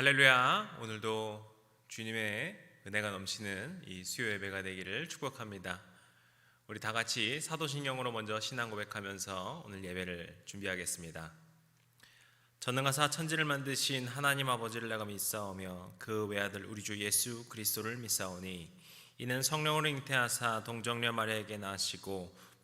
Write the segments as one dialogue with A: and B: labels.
A: 할렐루야. 오늘도 주님의 은혜가 넘치는 이 수요 예배가 되기를 축복합니다. 우리 다 같이 사도신경으로 먼저 신앙 고백하면서 오늘 예배를 준비하겠습니다. 전능하사 천지를 만드신 하나님 아버지를 내가 믿사오며 그 외아들 우리 주 예수 그리스도를 믿사오니 이는 성령으로 잉태하사 동정녀 마리아에게 나시고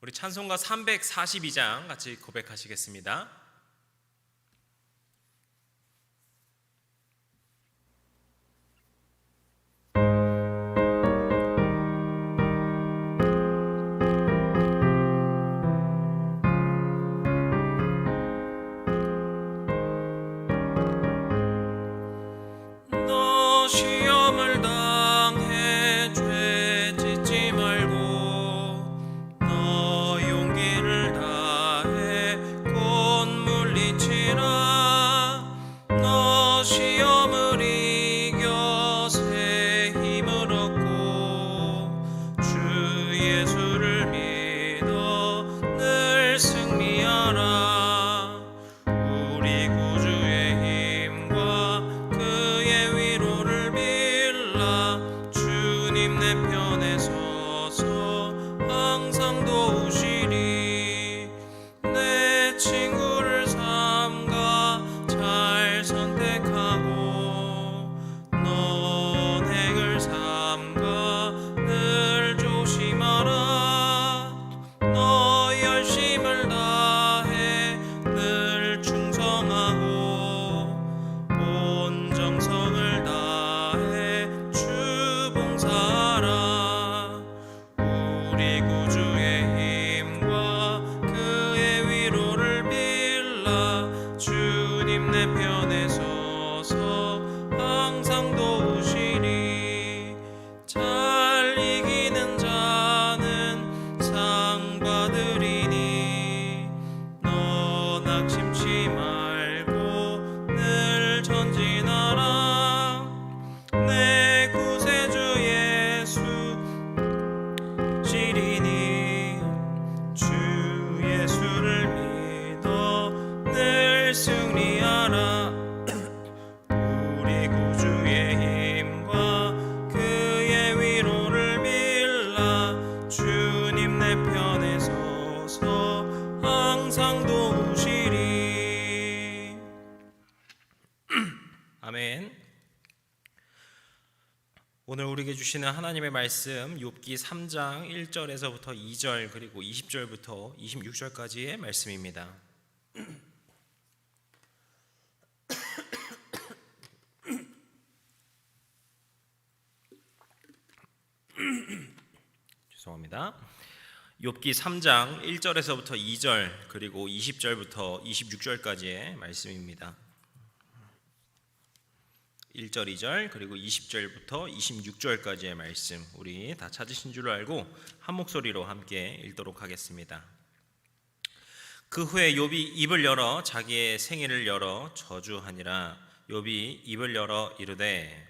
A: 우리 찬송가 342장 같이 고백하시겠습니다. 내 편에 서서 오늘 우리에게 주시는 하나님의 말씀 욥기 3장 1절에서부터 2절 그리고 20절부터 26절까지의 말씀입니다. 죄송합니다. 욥기 3장 1절에서부터 2절 그리고 20절부터 26절까지의 말씀입니다. 1절, 2절 그리고 20절부터 26절까지의 말씀 우리 다 찾으신 줄 알고 한 목소리로 함께 읽도록 하겠습니다. 그 후에 욥이 입을 열어 자기의 생일을 열어 저주하니라 욥이 입을 열어 이르되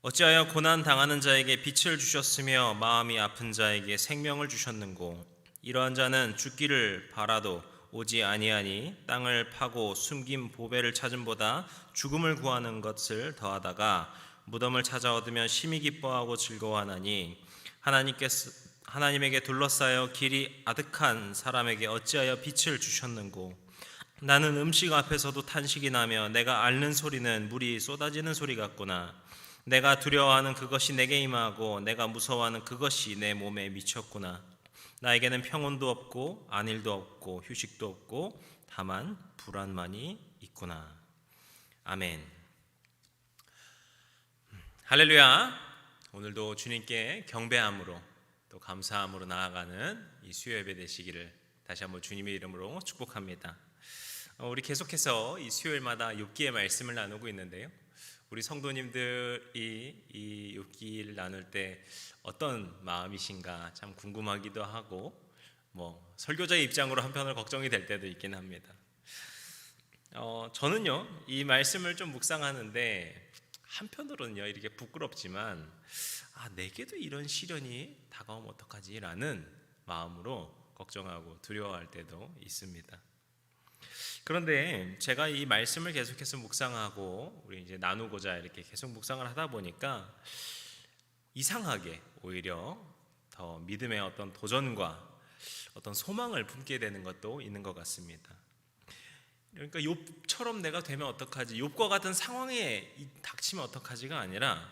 A: 어찌하여 고난 당하는 자에게 빛을 주셨으며 마음이 아픈 자에게 생명을 주셨는고 이러한 자는 죽기를 바라도 오지 아니하니 땅을 파고 숨긴 보배를 찾음보다 죽음을 구하는 것을 더하다가 무덤을 찾아 얻으면 심히 기뻐하고 즐거워하나니 하나님께서 하나님에게 둘러싸여 길이 아득한 사람에게 어찌하여 빛을 주셨는고? 나는 음식 앞에서도 탄식이 나며 내가 앓는 소리는 물이 쏟아지는 소리 같구나. 내가 두려워하는 그것이 내게 임하고 내가 무서워하는 그것이 내 몸에 미쳤구나 나에게는 평온도 없고 안일도 없고 휴식도 없고 다만 불안만이 있구나. 아멘. 할렐루야. 오늘도 주님께 경배함으로 또 감사함으로 나아가는 이 수요 예배 되시기를 다시 한번 주님의 이름으로 축복합니다. 어, 우리 계속해서 이 수요일마다 욥기의 말씀을 나누고 있는데요. 우리 성도님들이 이 욥기를 나눌 때 어떤 마음이신가 참 궁금하기도 하고 뭐 설교자의 입장으로 한편으로 걱정이 될 때도 있긴 합니다. 어, 저는요 이 말씀을 좀 묵상하는데 한편으로는요 이렇게 부끄럽지만 아 내게도 이런 시련이 다가오면 어떡하지라는 마음으로 걱정하고 두려워할 때도 있습니다. 그런데 제가 이 말씀을 계속해서 묵상하고 우리 이제 나누고자 이렇게 계속 묵상을 하다 보니까 이상하게 오히려 더 믿음의 어떤 도전과 어떤 소망을 품게 되는 것도 있는 것 같습니다. 그러니까 욥처럼 내가 되면 어떡하지? 욥과 같은 상황에 닥치면 어떡하지가 아니라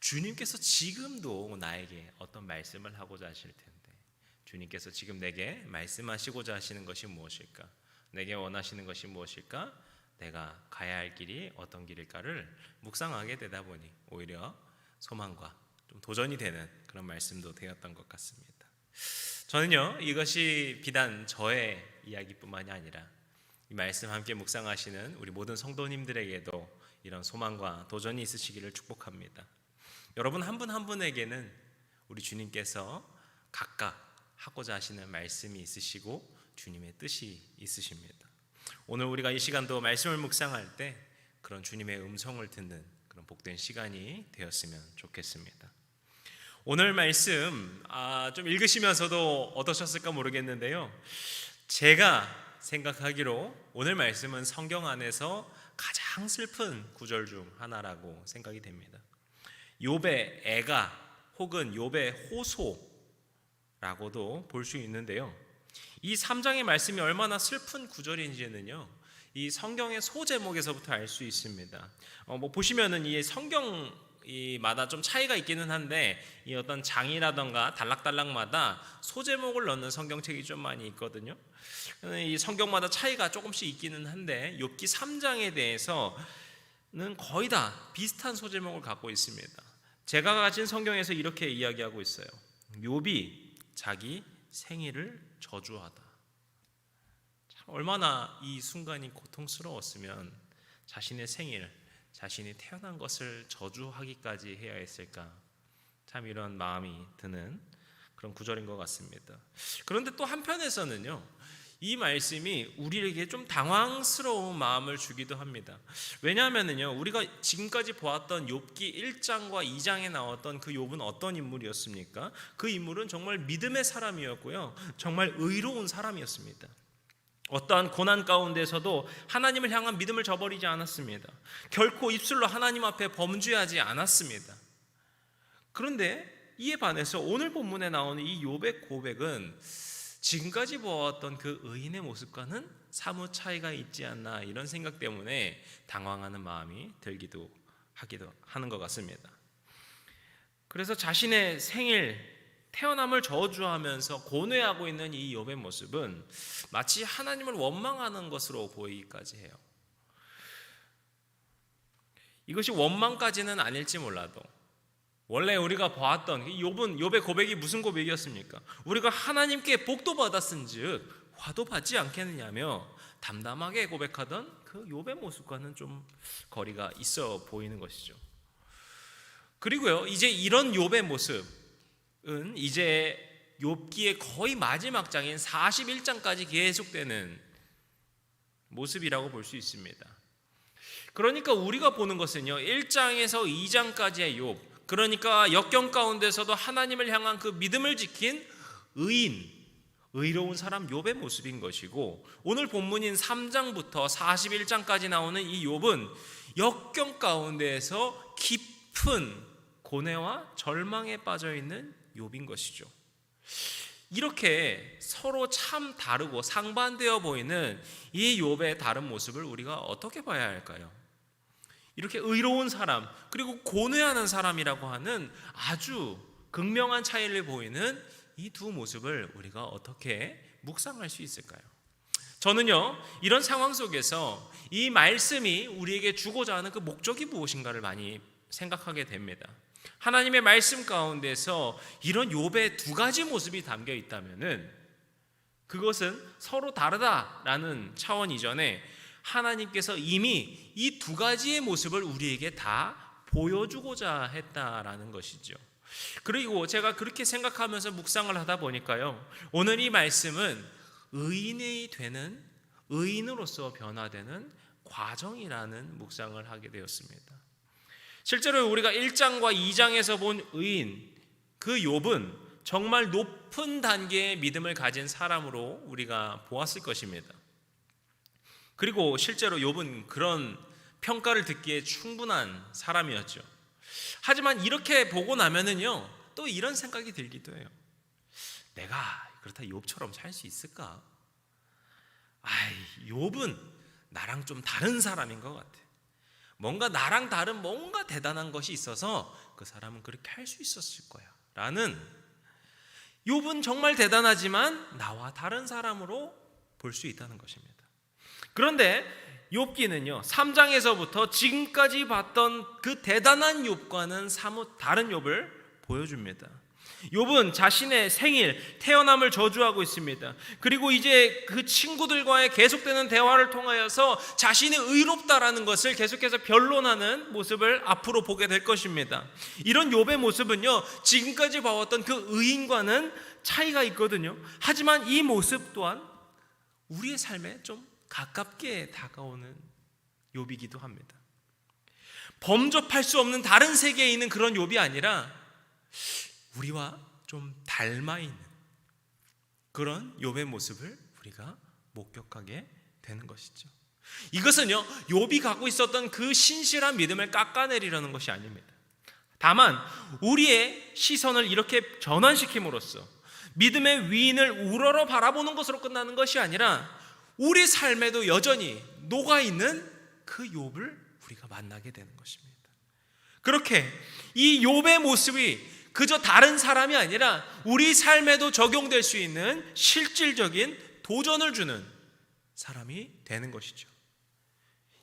A: 주님께서 지금도 나에게 어떤 말씀을 하고자 하실 텐데 주님께서 지금 내게 말씀하시고자 하시는 것이 무엇일까? 내게 원하시는 것이 무엇일까? 내가 가야 할 길이 어떤 길일까를 묵상하게 되다 보니 오히려 소망과 좀 도전이 되는 그런 말씀도 되었던 것 같습니다. 저는요 이것이 비단 저의 이야기뿐만이 아니라 이 말씀 함께 묵상하시는 우리 모든 성도님들에게도 이런 소망과 도전이 있으시기를 축복합니다. 여러분 한 분한 분에게는 우리 주님께서 각각 하고자 하시는 말씀이 있으시고 주님의 뜻이 있으십니다. 오늘 우리가 이 시간도 말씀을 묵상할 때 그런 주님의 음성을 듣는 그런 복된 시간이 되었으면 좋겠습니다. 오늘 말씀 아, 좀 읽으시면서도 어떠셨을까 모르겠는데요. 제가 생각하기로 오늘 말씀은 성경 안에서 가장 슬픈 구절 중 하나라고 생각이 됩니다. 욥의 애가 혹은 욥의 호소라고도 볼 수 있는데요. 이 3장의 말씀이 얼마나 슬픈 구절인지는요. 이 성경의 소제목에서부터 알 수 있습니다. 어, 뭐 보시면은 이 성경 이마다 좀 차이가 있기는 한데 이 어떤 장이라던가 단락단락마다 소제목을 넣는 성경책이 좀 많이 있거든요. 이 성경마다 차이가 조금씩 있기는 한데 욥기 3장에 대해서는 거의 다 비슷한 소제목을 갖고 있습니다. 제가 가진 성경에서 이렇게 이야기하고 있어요. 욥이 자기 생일을 저주하다. 얼마나 이 순간이 고통스러웠으면 자신의 생일, 자신이 태어난 것을 저주하기까지 해야 했을까? 참 이런 마음이 드는 그런 구절인 것 같습니다. 그런데 또 한편에서는요, 이 말씀이 우리에게 좀 당황스러운 마음을 주기도 합니다. 왜냐하면요, 우리가 지금까지 보았던 욥기 1장과 2장에 나왔던 그 욥은 어떤 인물이었습니까? 그 인물은 정말 믿음의 사람이었고요, 정말 의로운 사람이었습니다. 어떠한 고난 가운데서도 하나님을 향한 믿음을 저버리지 않았습니다. 결코 입술로 하나님 앞에 범죄하지 않았습니다. 그런데 이에 반해서 오늘 본문에 나오는 이 욥의 고백은 지금까지 보았던 그 의인의 모습과는 사뭇 차이가 있지 않나 이런 생각 때문에 당황하는 마음이 들기도 하기도 하는 것 같습니다. 그래서 자신의 생일 태어남을 저주하면서 고뇌하고 있는 이 욥의 모습은 마치 하나님을 원망하는 것으로 보이기까지 해요. 이것이 원망까지는 아닐지 몰라도 원래 우리가 보았던 욥은 욥의 고백이 무슨 고백이었습니까? 우리가 하나님께 복도 받았은즉 화도 받지 않겠느냐며 담담하게 고백하던 그 욥의 모습과는 좀 거리가 있어 보이는 것이죠. 그리고요, 이제 이런 욥의 모습은 이제 욥기의 거의 마지막 장인 41장까지 계속되는 모습이라고 볼 수 있습니다. 그러니까 우리가 보는 것은요, 1장에서 2장까지의 욥, 그러니까 역경 가운데서도 하나님을 향한 그 믿음을 지킨 의인, 의로운 사람 욥의 모습인 것이고 오늘 본문인 3장부터 41장까지 나오는 이 욥은 역경 가운데에서 깊은 고뇌와 절망에 빠져 있는 욥인 것이죠. 이렇게 서로 참 다르고 상반되어 보이는 이 욥의 다른 모습을 우리가 어떻게 봐야 할까요? 이렇게 의로운 사람 그리고 고뇌하는 사람이라고 하는 아주 극명한 차이를 보이는 이 두 모습을 우리가 어떻게 묵상할 수 있을까요? 저는요 이런 상황 속에서 이 말씀이 우리에게 주고자 하는 그 목적이 무엇인가를 많이 생각하게 됩니다. 하나님의 말씀 가운데서 이런 욥의 두 가지 모습이 담겨 있다면은 그것은 서로 다르다라는 차원 이전에 하나님께서 이미 이 두 가지의 모습을 우리에게 다 보여주고자 했다라는 것이죠. 그리고 제가 그렇게 생각하면서 묵상을 하다 보니까요. 오늘 이 말씀은 의인이 되는 의인으로서 변화되는 과정이라는 묵상을 하게 되었습니다. 실제로 우리가 1장과 2장에서 본 의인 그 욥은 정말 높은 단계의 믿음을 가진 사람으로 우리가 보았을 것입니다. 그리고 실제로 욥은 그런 평가를 듣기에 충분한 사람이었죠. 하지만 이렇게 보고 나면은요, 또 이런 생각이 들기도 해요. 내가 그렇다 욥처럼 살 수 있을까? 아이, 욥은 나랑 좀 다른 사람인 것 같아. 뭔가 나랑 다른 뭔가 대단한 것이 있어서 그 사람은 그렇게 할 수 있었을 거야. 라는 욥은 정말 대단하지만 나와 다른 사람으로 볼 수 있다는 것입니다. 그런데 욥기는요. 3장에서부터 지금까지 봤던 그 대단한 욥과는 사뭇 다른 욥을 보여줍니다. 욥은 자신의 생일, 태어남을 저주하고 있습니다. 그리고 이제 그 친구들과의 계속되는 대화를 통하여서 자신이 의롭다라는 것을 계속해서 변론하는 모습을 앞으로 보게 될 것입니다. 이런 욥의 모습은요, 지금까지 봐왔던 그 의인과는 차이가 있거든요. 하지만 이 모습 또한 우리의 삶에 좀 가깝게 다가오는 욥이기도 합니다. 범접할 수 없는 다른 세계에 있는 그런 욥이 아니라 우리와 좀 닮아 있는 그런 욥의 모습을 우리가 목격하게 되는 것이죠. 이것은요, 욥이 갖고 있었던 그 신실한 믿음을 깎아내리려는 것이 아닙니다. 다만 우리의 시선을 이렇게 전환시킴으로써 믿음의 위인을 우러러 바라보는 것으로 끝나는 것이 아니라 우리 삶에도 여전히 녹아 있는 그 욥을 우리가 만나게 되는 것입니다. 그렇게 이 욥의 모습이 그저 다른 사람이 아니라 우리 삶에도 적용될 수 있는 실질적인 도전을 주는 사람이 되는 것이죠.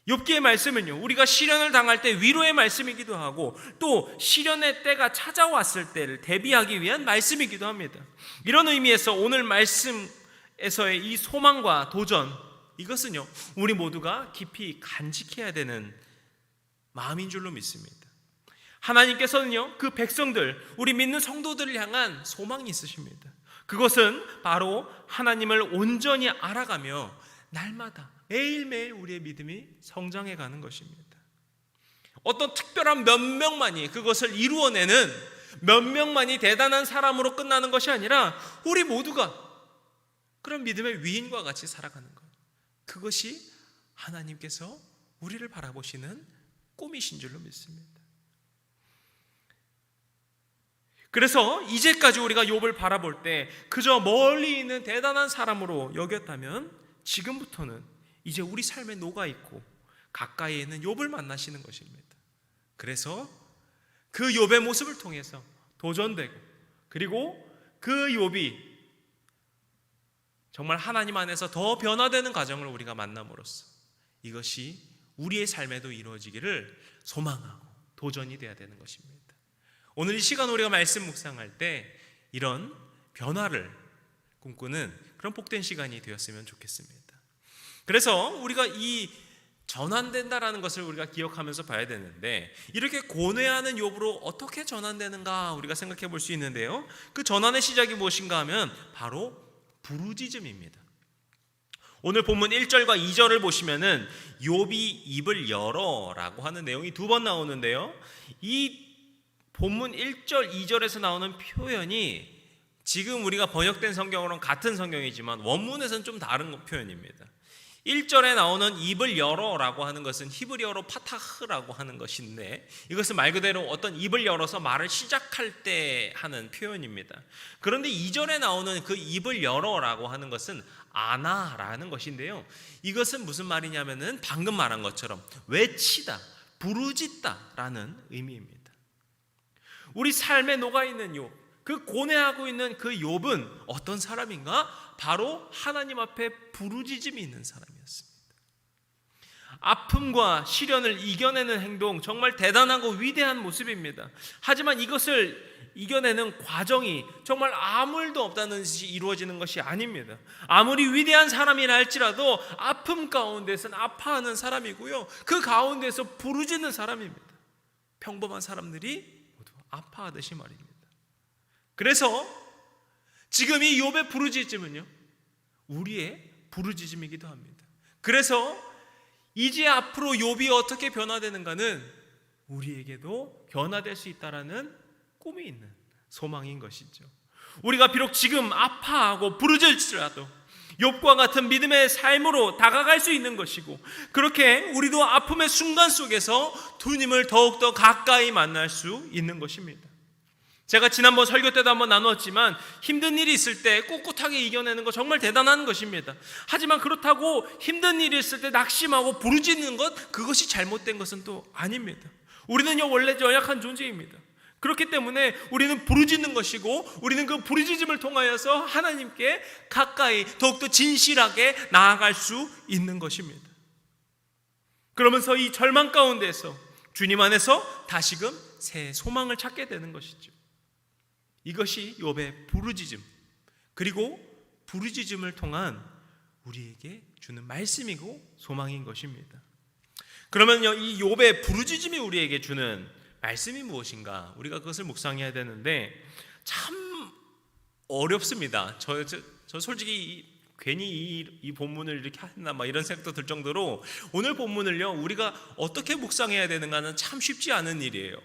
A: 욥기의 말씀은요. 우리가 시련을 당할 때 위로의 말씀이기도 하고 또 시련의 때가 찾아왔을 때를 대비하기 위한 말씀이기도 합니다. 이런 의미에서 오늘 말씀 에서의 이 소망과 도전 이것은요. 우리 모두가 깊이 간직해야 되는 마음인 줄로 믿습니다. 하나님께서는요, 그 백성들, 우리 믿는 성도들을 향한 소망이 있으십니다. 그것은 바로 하나님을 온전히 알아가며 날마다 매일매일 우리의 믿음이 성장해 가는 것입니다. 어떤 특별한 몇 명만이 그것을 이루어내는 몇 명만이 대단한 사람으로 끝나는 것이 아니라 우리 모두가 그런 믿음의 위인과 같이 살아가는 것. 그것이 하나님께서 우리를 바라보시는 꿈이신 줄로 믿습니다. 그래서 이제까지 우리가 욥을 바라볼 때 그저 멀리 있는 대단한 사람으로 여겼다면 지금부터는 이제 우리 삶에 녹아 있고 가까이에 있는 욥을 만나시는 것입니다. 그래서 그 욥의 모습을 통해서 도전되고 그리고 그 욥이 정말 하나님 안에서 더 변화되는 과정을 우리가 만남으로써 이것이 우리의 삶에도 이루어지기를 소망하고 도전이 되어야 되는 것입니다. 오늘 이 시간 우리가 말씀 묵상할 때 이런 변화를 꿈꾸는 그런 복된 시간이 되었으면 좋겠습니다. 그래서 우리가 이 전환된다라는 것을 우리가 기억하면서 봐야 되는데 이렇게 고뇌하는 욥으로 어떻게 전환되는가 우리가 생각해 볼 수 있는데요. 그 전환의 시작이 무엇인가 하면 바로 부르짖음입니다. 오늘 본문 1절과 2절을 보시면은 욥이 입을 열어라고 하는 내용이 두 번 나오는데요. 이 본문 1절, 2절에서 나오는 표현이 지금 우리가 번역된 성경으로는 같은 성경이지만 원문에서는 좀 다른 표현입니다. 1절에 나오는 입을 열어라고 하는 것은 히브리어로 파타흐라고 하는 것인데 이것은 말 그대로 어떤 입을 열어서 말을 시작할 때 하는 표현입니다. 그런데 2절에 나오는 그 입을 열어라고 하는 것은 아나라는 것인데요. 이것은 무슨 말이냐면은 방금 말한 것처럼 외치다, 부르짖다라는 의미입니다. 우리 삶에 녹아 있는 욥, 그 고뇌하고 있는 그 욥은 어떤 사람인가? 바로 하나님 앞에 부르짖음이 있는 사람이었습니다. 아픔과 시련을 이겨내는 행동 정말 대단하고 위대한 모습입니다. 하지만 이것을 이겨내는 과정이 정말 아무 일도 없다는 듯이 이루어지는 것이 아닙니다. 아무리 위대한 사람이라 할지라도 아픔 가운데서는 아파하는 사람이고요. 그 가운데서 부르짖는 사람입니다. 평범한 사람들이 모두 아파하듯이 말입니다. 그래서 지금 이 욥의 부르짖음은요. 우리의 부르짖음이기도 합니다. 그래서 이제 앞으로 욥이 어떻게 변화되는가는 우리에게도 변화될 수 있다라는 꿈이 있는 소망인 것이죠. 우리가 비록 지금 아파하고 부르짖을지라도 욥과 같은 믿음의 삶으로 다가갈 수 있는 것이고 그렇게 우리도 아픔의 순간 속에서 주님을 더욱더 가까이 만날 수 있는 것입니다. 제가 지난번 설교 때도 한번 나누었지만 힘든 일이 있을 때 꿋꿋하게 이겨내는 거 정말 대단한 것입니다. 하지만 그렇다고 힘든 일이 있을 때 낙심하고 부르짖는 것 그것이 잘못된 것은 또 아닙니다. 우리는요 원래 연약한 존재입니다. 그렇기 때문에 우리는 부르짖는 것이고 우리는 그 부르짖음을 통하여서 하나님께 가까이 더욱더 진실하게 나아갈 수 있는 것입니다. 그러면서 이 절망 가운데서 주님 안에서 다시금 새 소망을 찾게 되는 것이죠. 이것이 욥의 부르짖음 그리고 부르짖음을 통한 우리에게 주는 말씀이고 소망인 것입니다. 그러면요 이 욥의 부르짖음이 우리에게 주는 말씀이 무엇인가 우리가 그것을 묵상해야 되는데 참 어렵습니다. 저, 저, 저 솔직히 이- 괜히 이, 이 본문을 이렇게 했나 막 이런 생각도 들 정도로 오늘 본문을요 우리가 어떻게 묵상해야 되는가는 참 쉽지 않은 일이에요.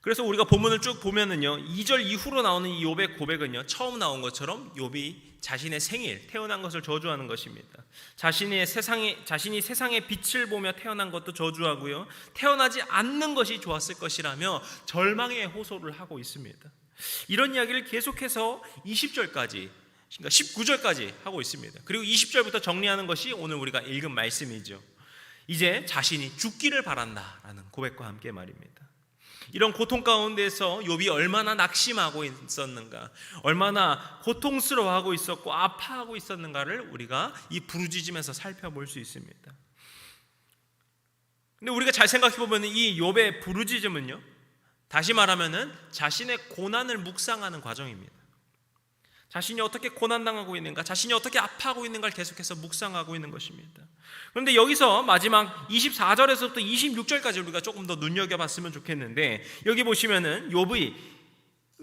A: 그래서 우리가 본문을 쭉 보면은요 2절 이후로 나오는 이 욥의 고백은요 처음 나온 것처럼 욥이 자신의 생일 태어난 것을 저주하는 것입니다. 자신의 세상에 자신이 세상의 빛을 보며 태어난 것도 저주하고요 태어나지 않는 것이 좋았을 것이라며 절망의 호소를 하고 있습니다. 이런 이야기를 계속해서 20절까지 그러니까 19절까지 하고 있습니다. 그리고 20절부터 정리하는 것이 오늘 우리가 읽은 말씀이죠. 이제 자신이 죽기를 바란다라는 고백과 함께 말입니다. 이런 고통 가운데서 욥이 얼마나 낙심하고 있었는가, 얼마나 고통스러워하고 있었고 아파하고 있었는가를 우리가 이 부르짖음에서 살펴볼 수 있습니다. 근데 우리가 잘 생각해 보면 이 욥의 부르짖음은요, 다시 말하면은 자신의 고난을 묵상하는 과정입니다. 자신이 어떻게 고난당하고 있는가, 자신이 어떻게 아파하고 있는가를 계속해서 묵상하고 있는 것입니다. 그런데 여기서 마지막 24절에서부터 26절까지 우리가 조금 더 눈여겨봤으면 좋겠는데 여기 보시면은 욥의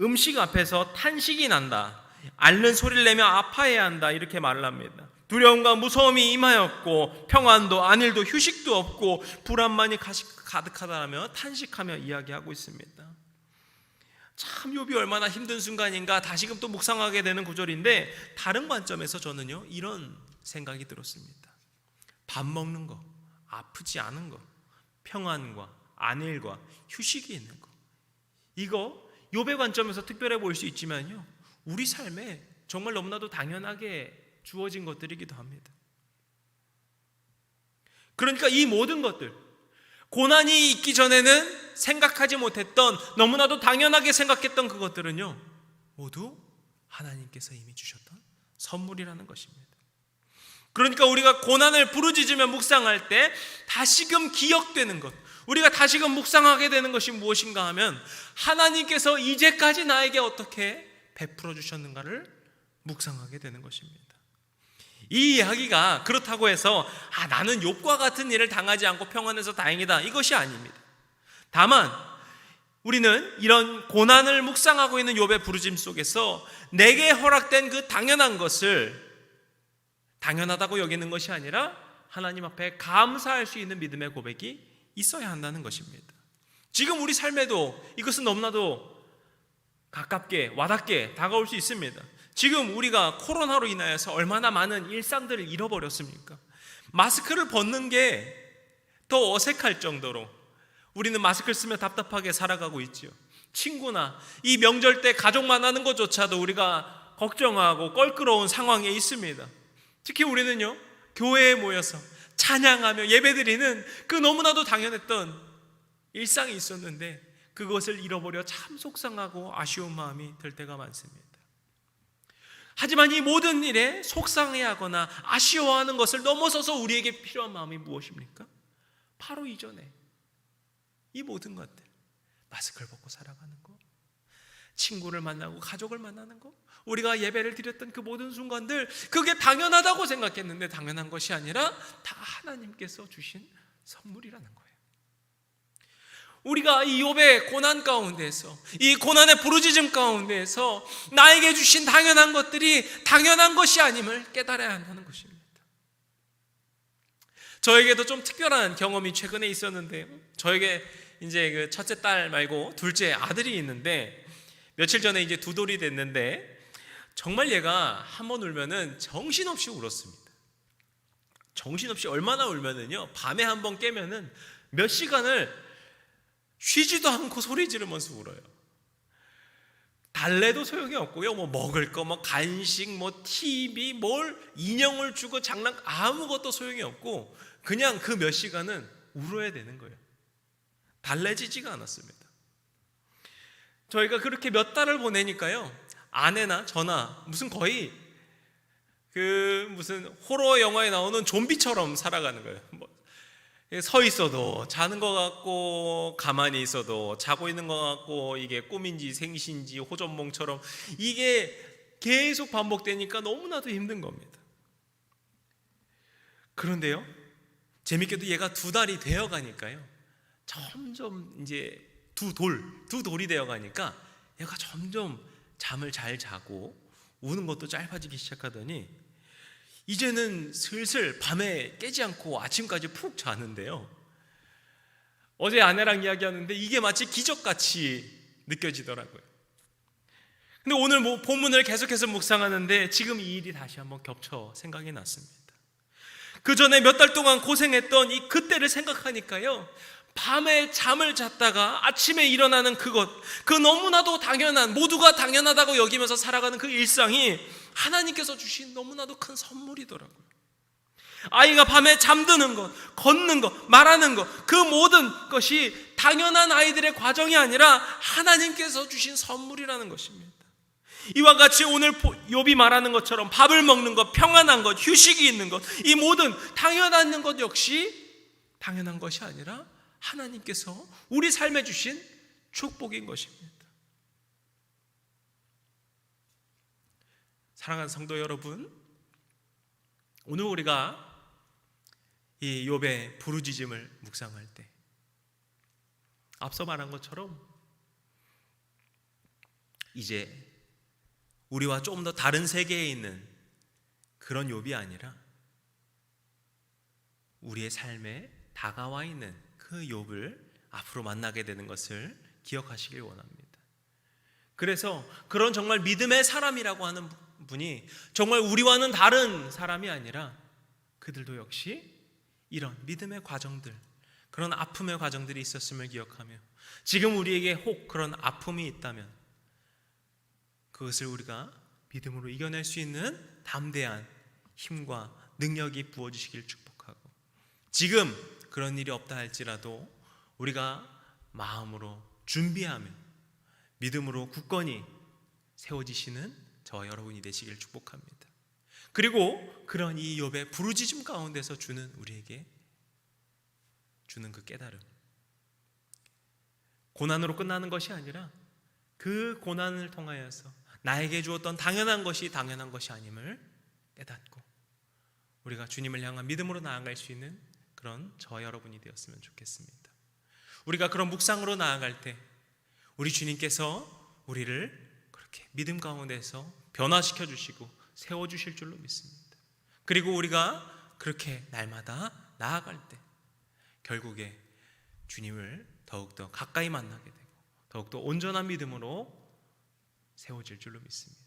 A: 음식 앞에서 탄식이 난다, 앓는 소리를 내며 아파해야 한다 이렇게 말을 합니다. 두려움과 무서움이 임하였고 평안도 안일도 휴식도 없고 불안만이 가득하다라며 탄식하며 이야기하고 있습니다. 참 욥이 얼마나 힘든 순간인가 다시금 또 묵상하게 되는 구절인데 다른 관점에서 저는요 이런 생각이 들었습니다. 밥 먹는 거, 아프지 않은 거, 평안과 안일과 휴식이 있는 거. 이거 욥의 관점에서 특별해 보일 수 있지만요. 우리 삶에 정말 너무나도 당연하게 주어진 것들이기도 합니다. 그러니까 이 모든 것들 고난이 있기 전에는 생각하지 못했던 너무나도 당연하게 생각했던 그것들은요. 모두 하나님께서 이미 주셨던 선물이라는 것입니다. 그러니까 우리가 고난을 부르짖으며 묵상할 때 다시금 기억되는 것, 우리가 다시금 묵상하게 되는 것이 무엇인가 하면 하나님께서 이제까지 나에게 어떻게 베풀어 주셨는가를 묵상하게 되는 것입니다. 이 이야기가 그렇다고 해서 아 나는 욕과 같은 일을 당하지 않고 평안해서 다행이다 이것이 아닙니다. 다만 우리는 이런 고난을 묵상하고 있는 욥의 부르짐 속에서 내게 허락된 그 당연한 것을 당연하다고 여기는 것이 아니라 하나님 앞에 감사할 수 있는 믿음의 고백이 있어야 한다는 것입니다. 지금 우리 삶에도 이것은 너무나도 가깝게 와닿게 다가올 수 있습니다. 지금 우리가 코로나로 인하여서 얼마나 많은 일상들을 잃어버렸습니까? 마스크를 벗는 게 더 어색할 정도로 우리는 마스크를 쓰며 답답하게 살아가고 있지요. 친구나 이 명절 때 가족 만나는 것조차도 우리가 걱정하고 껄끄러운 상황에 있습니다. 특히 우리는요, 교회에 모여서 찬양하며 예배드리는 그 너무나도 당연했던 일상이 있었는데 그것을 잃어버려 참 속상하고 아쉬운 마음이 들 때가 많습니다. 하지만 이 모든 일에 속상해하거나 아쉬워하는 것을 넘어서서 우리에게 필요한 마음이 무엇입니까? 바로 이전에 이 모든 것들
B: 마스크를 벗고 살아가는 거, 친구를 만나고 가족을 만나는 거, 우리가 예배를 드렸던 그 모든 순간들 그게 당연하다고 생각했는데 당연한 것이 아니라 다 하나님께서 주신 선물이라는 거예요. 우리가 이 욥의 고난 가운데서 이 고난의 부르짖음 가운데서 나에게 주신 당연한 것들이 당연한 것이 아님을 깨달아야 한다는 것입니다. 저에게도 좀 특별한 경험이 최근에 있었는데요. 저에게 이제 그 첫째 딸 말고 둘째 아들이 있는데 며칠 전에 이제 두 돌이 됐는데 정말 얘가 한 번 울면은 정신없이 울었습니다. 정신없이 얼마나 울면은요 밤에 한 번 깨면은 몇 시간을 쉬지도 않고 소리 지르면서 울어요. 달래도 소용이 없고요. 뭐 먹을 거, 뭐 간식, 뭐 TV, 뭘 인형을 주고 장난 아무것도 소용이 없고 그냥 그 몇 시간은 울어야 되는 거예요. 달래지지가 않았습니다. 저희가 그렇게 몇 달을 보내니까요. 아내나 저나 무슨 거의 그 무슨 호러 영화에 나오는 좀비처럼 살아가는 거예요. 뭐, 서 있어도 자는 것 같고 가만히 있어도 자고 있는 것 같고 이게 꿈인지 생신지 호전몽처럼 이게 계속 반복되니까 너무나도 힘든 겁니다. 그런데요, 재밌게도 얘가 두 달이 되어 가니까요, 점점 이제 두 돌, 두 돌이 되어 가니까 얘가 점점 잠을 잘 자고 우는 것도 짧아지기 시작하더니 이제는 슬슬 밤에 깨지 않고 아침까지 푹 자는데요. 어제 아내랑 이야기하는데 이게 마치 기적같이 느껴지더라고요. 근데 오늘 뭐 본문을 계속해서 묵상하는데 지금 이 일이 다시 한번 겹쳐 생각이 났습니다. 그 전에 몇 달 동안 고생했던 이 그때를 생각하니까요. 밤에 잠을 잤다가 아침에 일어나는 그것, 그 너무나도 당연한, 모두가 당연하다고 여기면서 살아가는 그 일상이 하나님께서 주신 너무나도 큰 선물이더라고요. 아이가 밤에 잠드는 것, 걷는 것, 말하는 것, 그 모든 것이 당연한 아이들의 과정이 아니라 하나님께서 주신 선물이라는 것입니다. 이와 같이 오늘 욥이 말하는 것처럼 밥을 먹는 것, 평안한 것, 휴식이 있는 것, 이 모든 당연한 것 역시 당연한 것이 아니라 하나님께서 우리 삶에 주신 축복인 것입니다. 사랑하는 성도 여러분, 오늘 우리가 이 욥의 부르짖음을 묵상할 때 앞서 말한 것처럼 이제 우리와 조금 더 다른 세계에 있는 그런 욥이 아니라 우리의 삶에 다가와 있는 그 욥을 앞으로 만나게 되는 것을 기억하시길 원합니다. 그래서 그런 정말 믿음의 사람이라고 하는 분이 정말 우리와는 다른 사람이 아니라 그들도 역시 이런 믿음의 과정들, 그런 아픔의 과정들이 있었음을 기억하며 지금 우리에게 혹 그런 아픔이 있다면 그것을 우리가 믿음으로 이겨낼 수 있는 담대한 힘과 능력이 부어주시길 축복하고 지금 그런 일이 없다 할지라도 우리가 마음으로 준비하며 믿음으로 굳건히 세워지시는 저와 여러분이 되시길 축복합니다. 그리고 그런 이 욥의 부르짖음 가운데서 주는 우리에게 주는 그 깨달음 고난으로 끝나는 것이 아니라 그 고난을 통하여서 나에게 주었던 당연한 것이 당연한 것이 아님을 깨닫고 우리가 주님을 향한 믿음으로 나아갈 수 있는 그런 저 여러분이 되었으면 좋겠습니다. 우리가 그런 묵상으로 나아갈 때 우리 주님께서 우리를 그렇게 믿음 가운데서 변화시켜 주시고 세워 주실 줄로 믿습니다. 그리고 우리가 그렇게 날마다 나아갈 때 결국에 주님을 더욱더 가까이 만나게 되고 더욱더 온전한 믿음으로 세워질 줄로 믿습니다.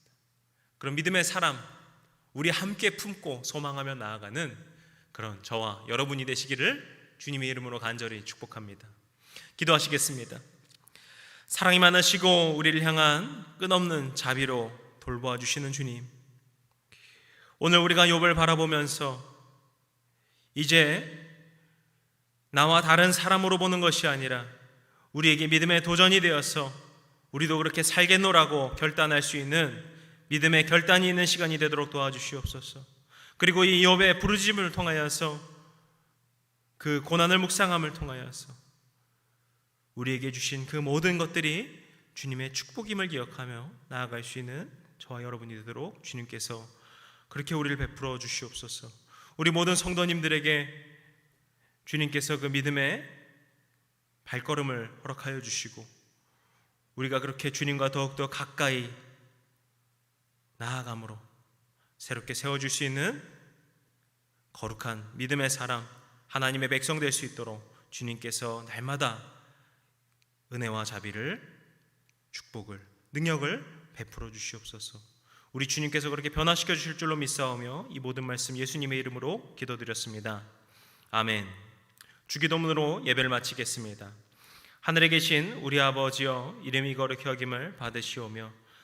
B: 그런 믿음의 사람 우리 함께 품고 소망하며 나아가는 그런 저와 여러분이 되시기를 주님의 이름으로 간절히 축복합니다. 기도하시겠습니다. 사랑이 많으시고 우리를 향한 끝없는 자비로 돌보아 주시는 주님. 오늘 우리가 욥을 바라보면서 이제 나와 다른 사람으로 보는 것이 아니라 우리에게 믿음의 도전이 되어서 우리도 그렇게 살겠노라고 결단할 수 있는 믿음의 결단이 있는 시간이 되도록 도와주시옵소서. 그리고 이 욥의 부르짖음을 통하여서 그 고난을 묵상함을 통하여서 우리에게 주신 그 모든 것들이 주님의 축복임을 기억하며 나아갈 수 있는 저와 여러분이 되도록 주님께서 그렇게 우리를 베풀어 주시옵소서. 우리 모든 성도님들에게 주님께서 그 믿음의 발걸음을 허락하여 주시고 우리가 그렇게 주님과 더욱더 가까이 나아감으로 새롭게 세워줄 수 있는 거룩한 믿음의 사람 하나님의 백성 될 수 있도록 주님께서 날마다 은혜와 자비를 축복을 능력을 베풀어 주시옵소서. 우리 주님께서 그렇게 변화시켜 주실 줄로 믿사오며 이 모든 말씀 예수님의 이름으로 기도드렸습니다. 아멘. 주기도문으로 예배를 마치겠습니다. 하늘에 계신 우리 아버지여 이름이 거룩히 여김을 받으시오며